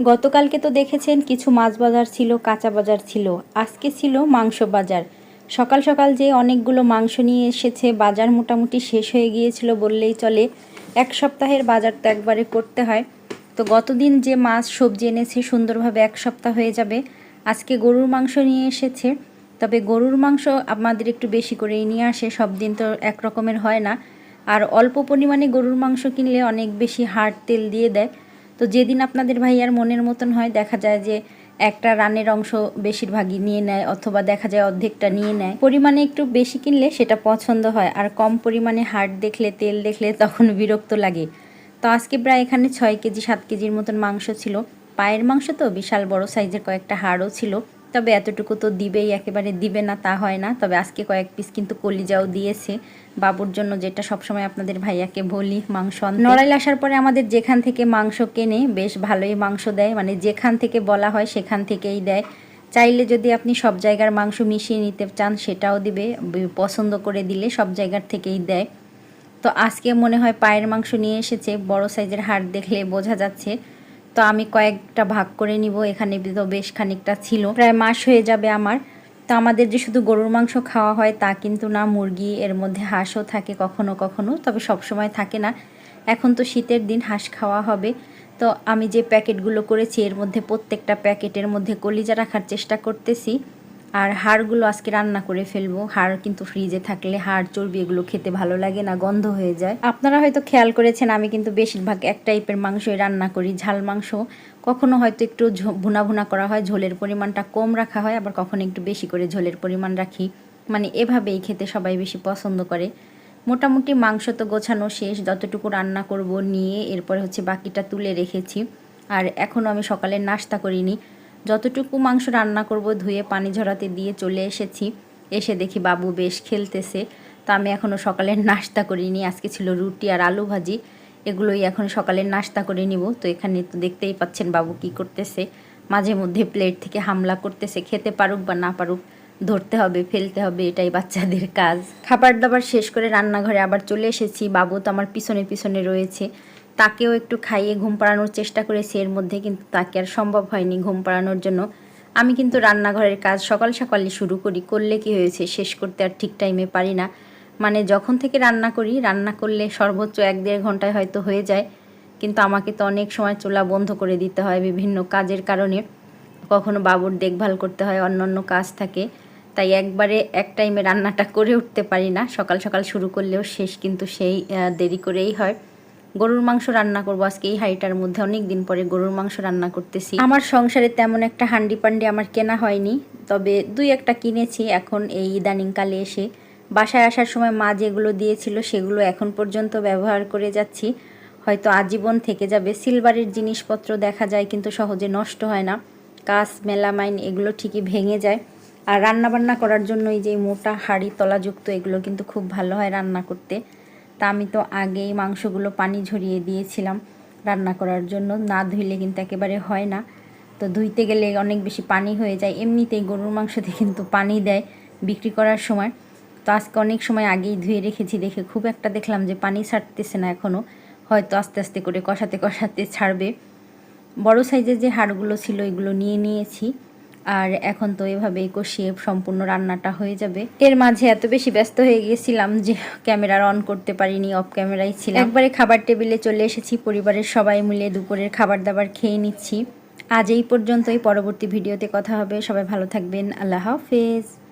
গতকালকে তো দেখেছেন কিছু মাছ বাজার ছিল কাঁচা বাজার ছিল। আজকে ছিল মাংস বাজার সকাল সকাল যে অনেকগুলো মাংস নিয়ে এসেছে, বাজার মোটামুটি শেষ হয়ে গিয়েছিল বললেই চলে। এক সপ্তাহের বাজার তো একবারে করতে হয়। তো গতদিন যে মাছ, সবজি এনেছে, সুন্দরভাবে এক সপ্তাহ হয়ে যাবে। আজকে গরুর মাংস নিয়ে এসেছে। তবে গরুর মাংস আমাদের একটু বেশি করেই নিয়ে আসে, সব দিন তো এক রকমের হয় না। আর অল্প পরিমাণে গরুর মাংস কিনলে অনেক বেশি হাড় তেল দিয়ে দেয়। তো যেদিন আপনাদের ভাইয়ার মনের মতন হয়, দেখা যায় যে একটা রানের অংশ বেশিরভাগই নিয়ে নেয় অথবা দেখা যায় অর্ধেকটা নিয়ে নেয়। পরিমাণে একটু বেশি কিনলে সেটা পছন্দ হয়, আর কম পরিমাণে হাড় দেখলে, তেল দেখলে তখন বিরক্ত লাগে। তো আজকে প্রায় এখানে ছয় কেজি, সাত কেজির মতন মাংস ছিল। পায়ের মাংস তো বিশাল বড় সাইজের কয়েকটা হাড়ও ছিল। তবে এতটুকু তো দিবেই, একেবারে দিবে না, তা হয় না। তবে আজকে কয়েক পিস কিন্তু কলিজাও দিয়েছে। বাবুর জন্য যেটা সবসময় আপনাদের ভাইয়াকে বলি, মাংস। নড়াইল আসার পরে আমাদের যেখান থেকে মাংস কেনে, বেশ ভালোই মাংস দেয়। মানে যেখান থেকে বলা হয় সেখান থেকেই দেয়। চাইলে যদি আপনি সব জায়গার মাংস মিশিয়ে নিতে চান, সেটাও দিবে। পছন্দ করে দিলে সব জায়গার থেকেই দেয়। তো আজকে মনে হয় পায়ের মাংস নিয়ে এসেছে। বড় সাইজের হাড় দেখলে বোঝা যাচ্ছে। তো আমি কয়েকটা ভাগ করে নিব, এখানে তো বেশ খানিকটা ছিল, প্রায় মাস হয়ে যাবে আমার। তো আমাদের যে শুধু গরুর মাংস খাওয়া হয় তা কিন্তু না, মুরগি এর মধ্যে হাঁসও থাকে কখনো কখনো, তবে সব সময় থাকে না। এখন তো শীতের দিন, হাঁস খাওয়া হবে। তো আমি যে প্যাকেটগুলো করেছি, এর মধ্যে প্রত্যেকটা প্যাকেটের মধ্যে কলিজা রাখার চেষ্টা করতেছি। আর হাড়গুলো আজকে রান্না করে ফেলব। হাড় কিন্তু ফ্রিজে থাকলে হাড়, চর্বি এগুলো খেতে ভালো লাগে না, গন্ধ হয়ে যায়। আপনারা হয়তো খেয়াল করেছেন, আমি কিন্তু বেশিরভাগ এক টাইপের মাংসই রান্না করি, ঝাল মাংস। কখনো হয়তো একটু ভুনা ভুনা করা হয়, ঝোলের পরিমাণটা কম রাখা হয়, আবার কখনো একটু বেশি করে ঝোলের পরিমাণ রাখি। মানে এভাবেই খেতে সবাই বেশি পছন্দ করে। মোটামুটি মাংস তো গোছানো শেষ, যতটুকু রান্না করব নিয়ে, এরপরে হচ্ছে বাকিটা তুলে রেখেছি। আর এখনও আমি সকালে নাস্তা করিনি। যতটুকু মাংস রান্না করব, ধুয়ে পানি ঝরাতে দিয়ে চলে এসেছি। এসে দেখি বাবু বেশ খেলতেছে। তো আমি এখনও সকালের নাস্তা করিনি, আজকে ছিল রুটি আর আলু ভাজি। এগুলোই এখন সকালের নাস্তা করে নিব। তো এখানে তো দেখতেই পাচ্ছেন বাবু কি করতেছে। মাঝে মধ্যে প্লেট থেকে হামলা করতেছে, খেতে পারুক বা না পারুক, ধরতে হবে, ফেলতে হবে, এটাই বাচ্চাদের কাজ। খাবার দাবার শেষ করে রান্নাঘরে আবার চলে এসেছি। বাবু তো আমার পিছনে পিছনে রয়েছে। তাকেও একটু খাইয়ে ঘুম পাড়ানোর চেষ্টা করেছি এর মধ্যে, কিন্তু তাকে আর সম্ভব হয়নি ঘুম পাড়ানোর জন্য। আমি কিন্তু রান্নাঘরের কাজ সকাল সকালে শুরু করি, করলে কি হয়েছে শেষ করতে আর ঠিক টাইমে পারি না। মানে যখন থেকে রান্না করি, রান্না করলে সর্বোচ্চ এক দেড় ঘন্টায় হয়তো হয়ে যায়, কিন্তু আমাকে তো অনেক সময় চুলা বন্ধ করে দিতে হয় বিভিন্ন কাজের কারণে। কখনো বাবুর দেখভাল করতে হয় অন্য অন্য কাজ থাকে, তাই একবারে এক টাইমে রান্নাটা করে উঠতে পারি না। সকাল সকাল শুরু করলেও শেষ, কিন্তু সেই দেরি করেই হয়। গরুর মাংস রান্না করব। আজকে এই হাঁড়িটার মধ্যে অনেক দিন পরে গরুর মাংস রান্না করতেছি। আমার সংসারে তেমন একটা হান্ডি পান্ডি আমার কেনা হয়নি, তবে দুই একটা কিনেছি। এখন এই ইদানিংকালে এসে বাসায় আসার সময় মা যেগুলো দিয়েছিল সেগুলো এখন পর্যন্ত ব্যবহার করে যাচ্ছি। হয়তো আজীবন থেকে যাবে। সিলভারের জিনিসপত্র দেখা যায় কিন্তু সহজে নষ্ট হয় না। কাঁচ, মেলামাইন এগুলো ঠিকই ভেঙে যায়। আর রান্না বান্না করার জন্য এই যে মোটা হাঁড়ি তলাযুক্ত এগুলো কিন্তু খুব ভালো হয় রান্না করতে। তা আমি তো আগেই মাংসগুলো পানি ঝরিয়ে দিয়েছিলাম রান্না করার জন্য। না ধুইলে কিন্তু একেবারে হয় না। তো ধুইতে গেলে অনেক বেশি পানি হয়ে যায়। এমনিতেই গরুর মাংসতে কিন্তু পানি দেয় বিক্রি করার সময়। তো আজকে অনেক সময় আগেই ধুয়ে রেখেছি দেখে খুব একটা দেখলাম যে পানি ছাড়তেছে না এখনও হয়তো আস্তে আস্তে করে কষাতে কষাতে ছাড়বে। বড় সাইজের যে হাড়গুলো ছিল এগুলো নিয়ে নিয়েছি। আর এখন তো এভাবেই কষিয়ে সম্পূর্ণ রান্নাটা হয়ে যাবে। এর মাঝে এত বেশি ব্যস্ত হয়ে গিয়েছিলাম যে ক্যামেরা অন করতে পারিনি, অফ ক্যামেরাই ছিল একবারে খাবার টেবিলে চলে এসেছি, পরিবারের সবাই মিলে দুপুরের খাবার দাবার খেয়ে নিচ্ছি। আজ এই পর্যন্তই, পরবর্তী ভিডিওতে কথা হবে। সবাই ভালো থাকবেন, আল্লাহ হাফেজ।